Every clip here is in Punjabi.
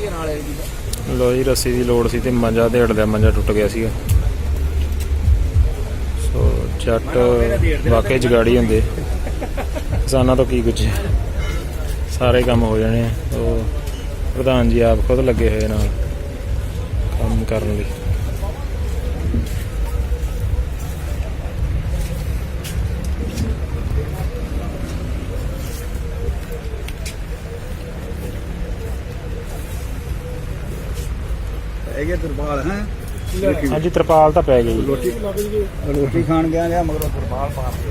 ਹੀ ਨਾਲ ਦਾ ਲੋ ਜੀ ਰੱਸੀ ਦੀ ਲੋੜ ਸੀ ਤੇ ਮੰਜਾ ਢੇੜ ਲਿਆ ਮੰਜਾ ਟੁੱਟ ਗਿਆ ਸੀਗਾ। ਸੋ ਜੱਟ ਵਾਕਈ ਜਗਾੜੀ ਹੁੰਦੇ। ਕਿਸਾਨਾਂ ਤੋਂ ਕੀ ਕੁਝ ਸਾਰੇ ਕੰਮ ਹੋ ਜਾਣੇ ਆ। ਉਹ ਪ੍ਰਧਾਨ ਜੀ ਆਪ ਖੁਦ ਲੱਗੇ ਹੋਏ ਨਾਲ ਕੰਮ ਕਰਨ ਲਈ। ਹੈਗੇ ਤਰਪਾਲ ਹੈ? ਹਾਂਜੀ ਤਰਪਾਲ ਤਾਂ ਪੈ ਗਈ। ਰੋਟੀ ਰੋਟੀ ਖਾਣ ਗਿਆ ਜਾਂ ਮਗਰੋਂ ਤਰਪਾਲ ਪਾ ਕੇ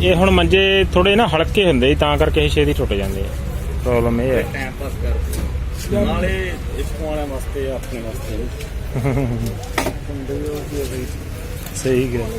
ਇਹ ਹੁਣ ਮੰਜੇ ਥੋੜੇ ਨਾ ਹਲਕੇ ਹੁੰਦੇ ਤਾਂ ਕਰਕੇ ਇਹ ਛੇਤੀ ਟੁੱਟ ਜਾਂਦੇ ਆ। ਪ੍ਰੋਬਲਮ ਇਹ ਹੈ। ਟਾਈਮ ਪਾਸ ਨਾਲੇ ਵਾਸਤੇ ਆਪਣੇ ਵਾਸਤੇ। ਸਹੀ ਗੱਲ।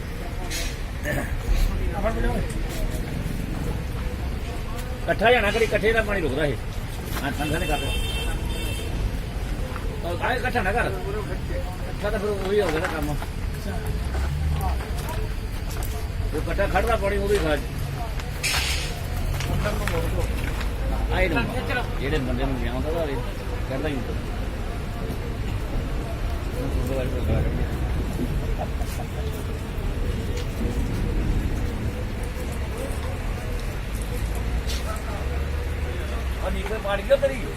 ਇਕੱਠਾ ਜਾਣਾ ਕਰੀ ਇਕੱਠੇ ਦਾ ਪਾਣੀ ਰੁਕਦਾ ਇਹ। ਹਾਂ ਠੰਡਾ ਨਹੀਂ ਕਰਦਾ। ਉਹ ਆਏ ਇਕੱਠਾ ਨਾ ਕਰ। ਇਕੱਠਾ ਤਾਂ ਫਿਰ ਉਹੀ ਹੋ ਗਿਆ ਨਾ ਕੰਮ। ਉਹ ਇਕੱਠਾ ਖੜਦਾ ਪਾਣੀ ਉਹਦੇ ਖਾਜ ਆਏ ਨਾ ਜਿਹੜੇ ਬੰਦੇ ਨੂੰ ਜਾਉਂਦਾ ਦਾ ਕਰਦਾ ਹੀ ਹੁੰਦਾ। ਆ ਨਿਕਲ నీకు పాడిగా తరిగి